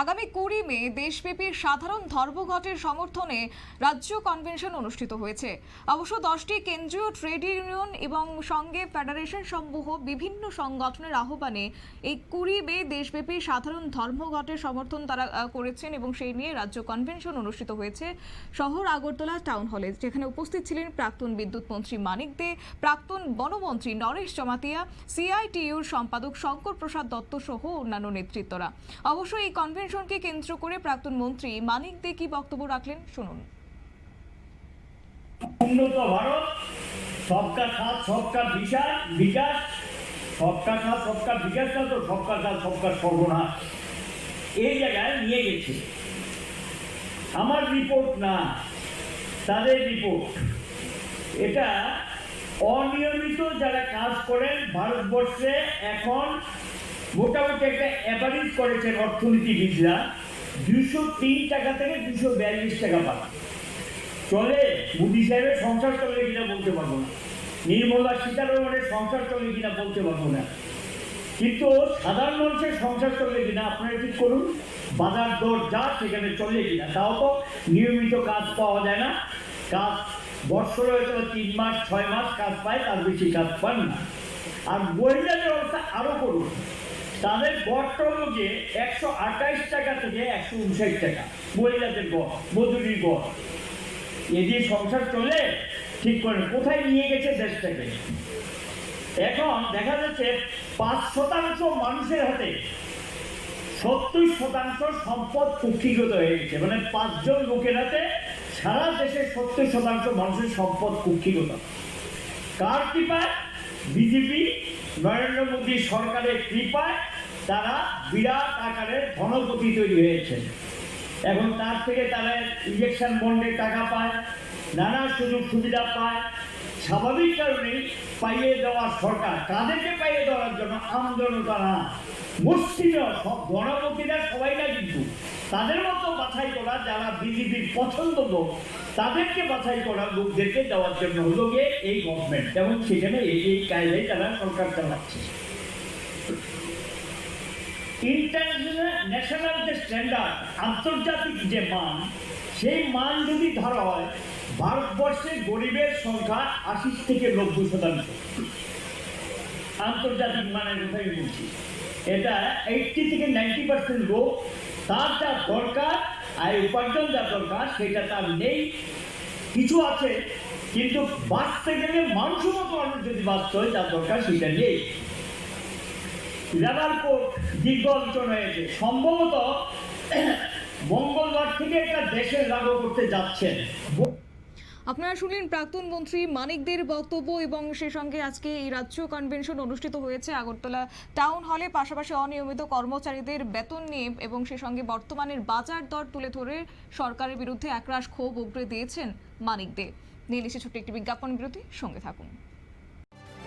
আগামী কুড়ি মে দেশব্যাপী সাধারণ ধর্মঘটের সমর্থনে রাজ্য কনভেনশন অনুষ্ঠিত হয়েছে। অবশ্য দশটি কেন্দ্রীয় ট্রেড ইউনিয়ন এবং সঙ্গে ফেডারেশন সমূহ বিভিন্ন সংগঠনের আহ্বানে এই কুড়ি মে দেশব্যাপী সাধারণ ধর্মঘটের সমর্থন তারা করেছেন এবং সেই নিয়ে রাজ্য কনভেনশন অনুষ্ঠিত হয়েছে শহর আগরতলা টাউন হলে, যেখানে উপস্থিত ছিলেন প্রাক্তন বিদ্যুৎ মন্ত্রী মানিক দে, প্রাক্তন বনমন্ত্রী নরেশ জমাতিয়া সিআইটিইউর সম্পাদক শঙ্কর প্রসাদ দত্ত সহ অন্যান্য নেতৃত্বরা। অবশ্য এই কনভেনশনকে কেন্দ্র করে প্রাক্তন মন্ত্রী মানিক দে কি বক্তব্য রাখলেন? শুনুন। উন্নত ভারত, সবকা সাথ, সবকা বিকাশ বিকাশ। সবকা সাথ, সবকা বিকাশটা তো সবকা সাথ, সবকা সর্বনাশ। এই জায়গায় নিয়ে গেছে। আমার রিপোর্ট না, তাদের রিপোর্ট এটা অনিয়মিত যারা কাজ করেন ভারতবর্ষে এখন মোটামুটি একটা অ্যাভারেজ করেছেন অর্থনীতিবিদরা। দুশো তিন টাকা থেকে দুশো বিয়াল্লিশ টাকা পায় চলে, মোদি সাহেবের সংসার চলে কিনা বলতে পারব না। নির্মলা সীতারামনের সংসার চলে কিনা বলতে পারব না। কিন্তু সাধারণ মানুষের সংসার চলে কিনা আপনারা ঠিক করুন। বাজার দর যা সেখানে চলে কিনা, তাও তো নিয়মিত কাজ পাওয়া যায় না। কাজ বৎসরে হয়তো তিন মাস, ছয় মাস কাজ পায়, তার বেশি কাজ পান না। আর মহিলাদের অবস্থা আরও করুন। তাদের গড়টা হলো যে একশো আঠাইশ টাকা থেকে একশো উনষাট টাকা, মহিলাদের গড় মজুরির গড় এদি সংসার চলে, ঠিক করে কোথায় নিয়ে গেছে দেশটাকে? এখন দেখা যাচ্ছে পাঁচ শতাংশ মানুষের হাতে সত্তর শতাংশ সম্পদ কুক্ষিগত হয়ে গেছে। মানে পাঁচজন লোকের হাতে সারা দেশের সত্তর শতাংশ মানুষের সম্পদ কুক্ষিগত। কার কৃপায়? বিজেপি, নরেন্দ্র মোদী সরকারের কৃপায় তারা বিরাট আকারের ধনপতি তৈরি হয়েছে। এখন তার থেকে তারা ইঞ্জেকশন বন্ডে টাকা পায়, নানা সুযোগ সুবিধা পায় স্বাভাবিক কারণেই পাইয়ে দেওয়া সরকার কাদেরকে পাইয়ে দেওয়ার জন্য আমজনতা না মুসলিমও সব গণপতিরা সবাই না কিন্তু, তাদের মতো বাছাই করা যারা বিজেপির পছন্দ লোক, তাদেরকে বাছাই করা লোকদেরকে দেওয়ার জন্য হলো গিয়ে এই গভর্নমেন্ট এবং সেখানে এই এই কায়দায় তারা সরকার চালাচ্ছে। ইন্টারন্যাশনাল ন্যাশনাল যে স্ট্যান্ডার্ড আন্তর্জাতিক যে মান, সেই মান যদি ধরা হয় ভারতবর্ষে গরিবের সংখ্যা আশি থেকে নব্বই শতাংশ। আন্তর্জাতিক মানের কথাই বলছি। এটা এইটটি থেকে নাইনটি পার্সেন্ট লোক, তার যা দরকার আয় উপার্জন যা দরকার, সেটা তার নেই। কিছু আছে, কিন্তু বাঁচতে গেলে মাংসমত মানুষ যদি বাঁচতে হয় যা দরকার সেটা নেই। লেবার কোর্ট দীর্ঘ অঞ্চল হয়েছে। সম্ভবত মঙ্গলবার থেকে একটা দেশের লাগু করতে যাচ্ছেন। আপনারা শুনলেন প্রাক্তন মন্ত্রী মানিকদের বক্তব্য এবং সে সঙ্গে আজকে এই রাজ্য কনভেনশন অনুষ্ঠিত হয়েছে আগরতলা টাউন হলে পাশাপাশি অনিয়মিত কর্মচারীদের বেতন নিয়ে এবং সে সঙ্গে বর্তমানের বাজার দর তুলে ধরে সরকারের বিরুদ্ধে একরাশ ক্ষোভ উগরে দিয়েছেন মানিক দে নিয়ে ছোট্ট একটি বিজ্ঞাপন বিরতি, সঙ্গে থাকুন।